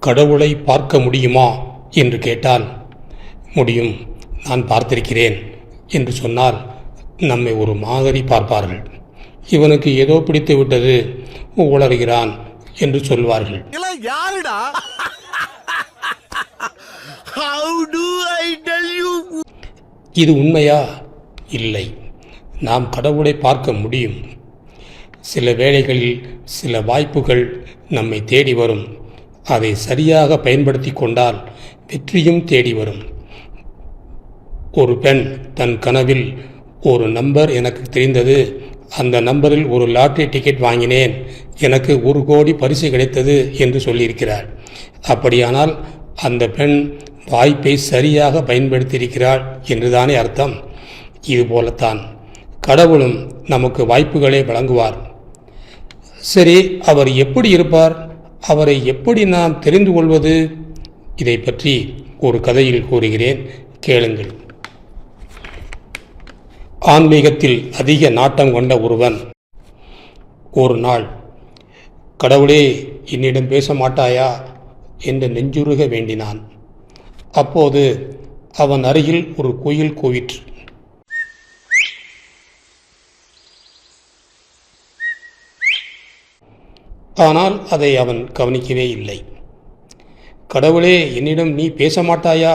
கடவுளை பார்க்க முடியுமா? என்று கேட்டால் முடியும் நான் பார்த்திருக்கிறேன் என்று சொன்னால் நம்மை ஒரு மாதிரி பார்ப்பார்கள். இவனுக்கு ஏதோ பிடித்து விட்டது உளறுகிறான் என்று சொல்வார்கள். இது உண்மையா? இல்லை. நாம் கடவுளை பார்க்க முடியும். சில வேளைகளில் சில வாய்ப்புகள் நம்மை தேடி வரும். அதை சரியாக பயன்படுத்தி கொண்டால் வெற்றியும் தேடி வரும். ஒரு பெண் தன் கனவில் ஒரு நம்பர் எனக்கு தெரிந்தது. அந்த நம்பரில் ஒரு லாட்ரி டிக்கெட் வாங்கினேன். எனக்கு ஒரு கோடி பரிசு கிடைத்தது என்று சொல்லியிருக்கிறார் அப்படியானால் அந்த பெண் வாய்ப்பை சரியாக பயன்படுத்தியிருக்கிறாள் என்றுதானே அர்த்தம்? இதுபோலத்தான் கடவுளும் நமக்கு வாய்ப்புகளை வழங்குவார். சரி அவர் எப்படி இருப்பார்? அவரை எப்படி நாம் தெரிந்து கொள்வது? இதை பற்றி ஒரு கதையில் கூறுகிறேன். கேளுங்கள். ஆன்மீகத்தில் அதிக நாட்டம் கொண்ட ஒருவன். ஒரு நாள் கடவுளே என்னிடம் பேச மாட்டாயா? என்று நெஞ்சுருக வேண்டினான். அப்போது அவன் அருகில் ஒரு குயில் கூவிற்று. ஆனால் அதை அவன் கவனிக்கவே இல்லை. கடவுளே என்னிடம் நீ பேச மாட்டாயா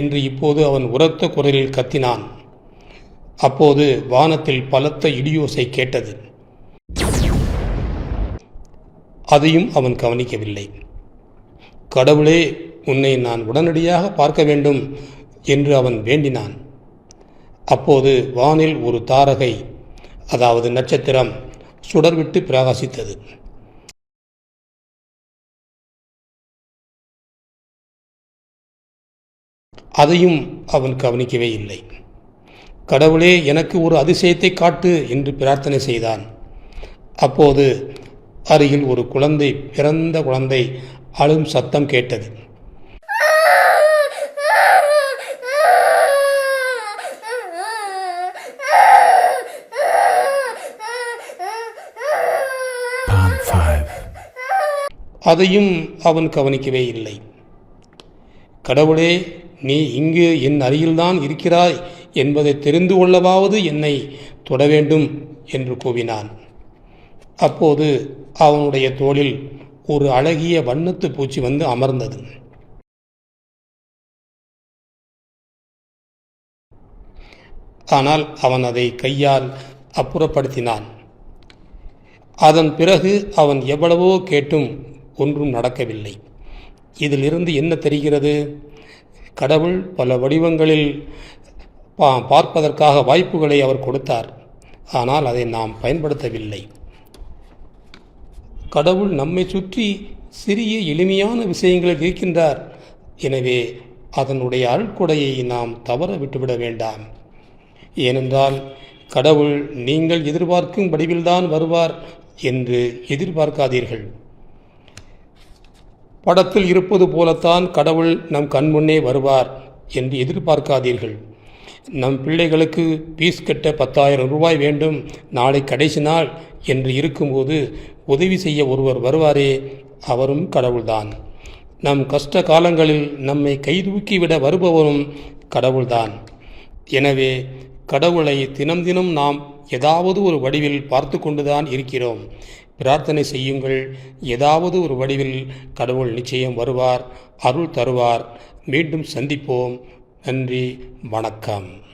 என்று இப்போது அவன் உரத்த குரலில் கத்தினான். அப்போது வானத்தில் பலத்த இடியோசை கேட்டது. அதையும் அவன் கவனிக்கவில்லை. கடவுளே உன்னை நான் உடனடியாக பார்க்க வேண்டும் என்று அவன் வேண்டினான். அப்போது வானில் ஒரு தாரகை அதாவது நட்சத்திரம் சுடர்விட்டு பிரகாசித்தது. அதையும் அவன் கவனிக்கவே இல்லை. கடவுளே எனக்கு ஒரு அதிசயத்தை காட்டு என்று பிரார்த்தனை செய்தான். அப்போது அருகில் ஒரு குழந்தை பிறந்த குழந்தை அழும் சத்தம் கேட்டது. அதையும் அவன் கவனிக்கவே இல்லை. கடவுளே நீ இங்கு என் அருகில்தான் இருக்கிறாய் என்பதை தெரிந்து கொள்ளவாவது என்னை தொட வேண்டும் என்று கூவினான். அப்போது அவனுடைய தோளில் ஒரு அழகிய வண்ணத்து பூச்சி வந்து அமர்ந்தது. ஆனால் அவன் அதை கையால் அப்புறப்படுத்தினான். அதன் பிறகு அவன் எவ்வளவோ கேட்டும் ஒன்றும் நடக்கவில்லை. இதிலிருந்து என்ன தெரிகிறது? கடவுள் பல வடிவங்களில் பா- பார்ப்பதற்காக வாய்ப்புகளை அவர் கொடுத்தார். ஆனால் அதை நாம் பயன்படுத்தவில்லை. கடவுள் நம்மை சுற்றி சிறிய எளிமையான விஷயங்களில் இருக்கின்றார். எனவே அதனுடைய அருட்கொடையை நாம் தவற விட்டுவிட வேண்டாம். ஏனென்றால் கடவுள் நீங்கள் எதிர்பார்க்கும் வடிவில்தான் வருவார் என்று எதிர்பார்க்காதீர்கள். படத்தில் இருப்பது போலத்தான் கடவுள் நம் கண்முன்னே வருவார் என்று எதிர்பார்க்காதீர்கள். நம் பிள்ளைகளுக்கு பீஸ் கட்ட பத்தாயிரம் ரூபாய் வேண்டும். நாளை கடைசி நாள் என்று இருக்கும்போது உதவி செய்ய ஒருவர் வருவாரே அவரும் கடவுள்தான். நம் கஷ்ட காலங்களில் நம்மை கைதூக்கிவிட வருபவரும் கடவுள்தான். எனவே கடவுளை தினம் தினம் நாம் ஏதாவது ஒரு வடிவில் பார்த்து கொண்டுதான் இருக்கிறோம். பிரார்த்தனை செய்யுங்கள். ஏதாவது ஒரு வடிவில் கடவுள் நிச்சயம் வருவார் அருள் தருவார். மீண்டும் சந்திப்போம். நன்றி வணக்கம்.